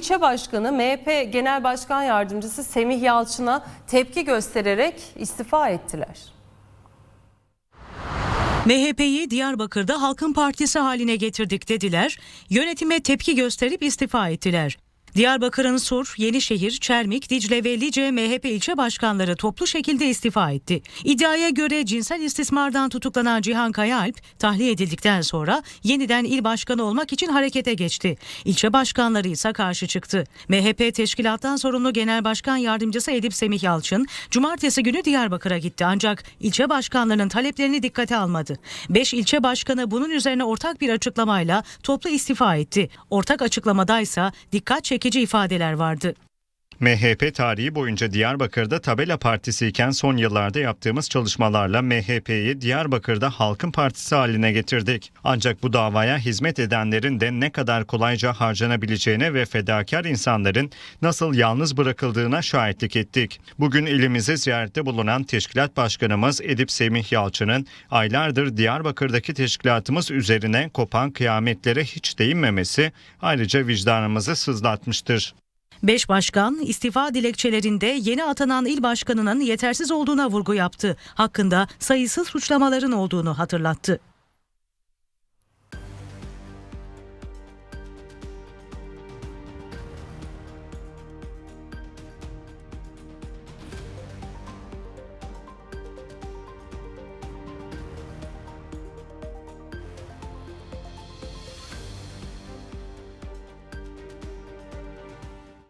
ilçe başkanı MHP Genel Başkan Yardımcısı Semih Yalçın'a tepki göstererek istifa ettiler. MHP'yi Diyarbakır'da Halkın Partisi haline getirdik dediler. Yönetime tepki gösterip istifa ettiler. Diyarbakır'ın Sur, Yenişehir, Çermik, Dicle ve Lice MHP ilçe başkanları toplu şekilde istifa etti. İddiaya göre cinsel istismardan tutuklanan Cihan Kayaalp tahliye edildikten sonra yeniden il başkanı olmak için harekete geçti. İlçe başkanları ise karşı çıktı. MHP teşkilattan sorumlu Genel Başkan Yardımcısı Edip Semih Yalçın, cumartesi günü Diyarbakır'a gitti ancak ilçe başkanlarının taleplerini dikkate almadı. Beş ilçe başkanı bunun üzerine ortak bir açıklamayla toplu istifa etti. Ortak açıklamadaysa dikkat çekici ifadeler vardı. MHP tarihi boyunca Diyarbakır'da tabela partisi iken son yıllarda yaptığımız çalışmalarla MHP'yi Diyarbakır'da Halkın Partisi haline getirdik. Ancak bu davaya hizmet edenlerin de ne kadar kolayca harcanabileceğine ve fedakar insanların nasıl yalnız bırakıldığına şahitlik ettik. Bugün ilimizi ziyarette bulunan Teşkilat Başkanımız Edip Semih Yalçın'ın aylardır Diyarbakır'daki teşkilatımız üzerine kopan kıyametlere hiç değinmemesi ayrıca vicdanımızı sızlatmıştır. Beş başkan istifa dilekçelerinde yeni atanan il başkanının yetersiz olduğuna vurgu yaptı. Hakkında sayısız suçlamaların olduğunu hatırlattı.